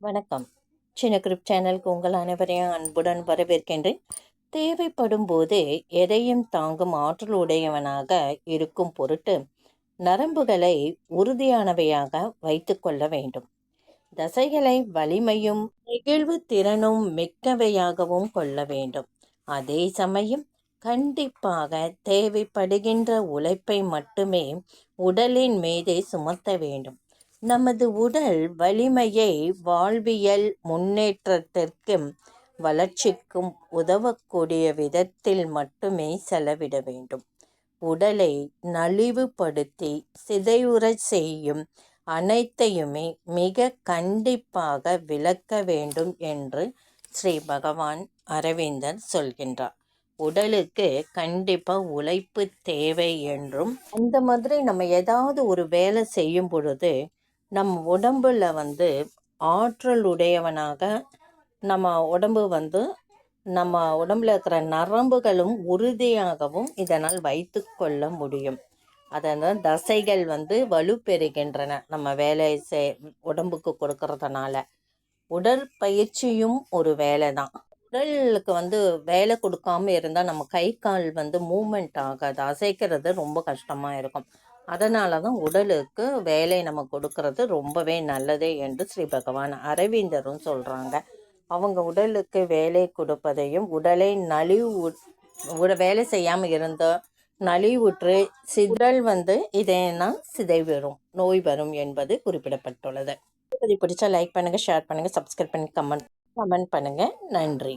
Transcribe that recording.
வணக்கம். சின்ன கிரிப் சேனலுக்கு உங்கள் அனைவரையும் அன்புடன் வரவேற்கின்றேன். தேவைப்படும் போது எதையும் தாங்கும் ஆற்றல் உடையவனாக இருக்கும் பொருட்டு நரம்புகளை உறுதியானவையாக வைத்துக்கொள்ள வேண்டும். தசைகளை வலிமையும் நெகிழ்வு திறனும் மிக்கவையாகவும் கொள்ள வேண்டும். அதே சமயம் கண்டிப்பாக தேவைப்படுகின்ற உழைப்பை மட்டுமே உடலின் மீதே சுமத்த வேண்டும். நமது உடல் வலிமையை வாழ்வியல் முன்னேற்றத்திற்கும் வளர்ச்சிக்கும் உதவக்கூடிய விதத்தில் மட்டுமே செலவிட வேண்டும். உடலை நலிவுபடுத்தி சிதைவுறச் செய்யும் அனைத்தையுமே மிக கண்டிப்பாக விளக்க வேண்டும் என்று ஸ்ரீ பகவான் அரவிந்தர் சொல்கின்றார். உடலுக்கு கண்டிப்பாக உழைப்பு தேவை என்றும் அந்த மாதிரி நம்ம ஏதாவது ஒரு வேலை செய்யும் பொழுது நம் உடம்பில் வந்து ஆற்றல் உடையவனாக நம்ம உடம்பு வந்து நம்ம உடம்புல இருக்கிற நரம்புகளும் உறுதியாகவும் இதனால் வைத்து கொள்ள முடியும். அதனால் தசைகள் வந்து வலுப்பெறுகின்றன நம்ம வேலை செய் உடம்புக்கு கொடுக்கறதுனால. உடற்பயிற்சியும் ஒரு வேலை தான். உடலுக்கு வந்து வேலை கொடுக்காம இருந்தால் நம்ம கை கால் வந்து மூமெண்ட் ஆகாது. அசைக்கிறது ரொம்ப கஷ்டமாக இருக்கும். அதனால தான் உடலுக்கு வேலை நம்ம கொடுக்கறது ரொம்பவே நல்லது என்று ஸ்ரீ பகவான் அரவிந்தரும் சொல்கிறாங்க அவங்க உடலுக்கு வேலை கொடுப்பதையும் உடலை நலிவு வேலை செய்யாமல் இருந்த நலிவுற்று சிதல் வந்து இதேனா சிதை வரும் நோய் வரும் என்பது குறிப்பிடப்பட்டுள்ளது. இது பிடிச்சா லைக் பண்ணுங்கள் ஷேர் பண்ணுங்கள் சப்ஸ்கிரைப் பண்ணி கமெண்ட் கமெண்ட் பண்ணுங்கள் நன்றி.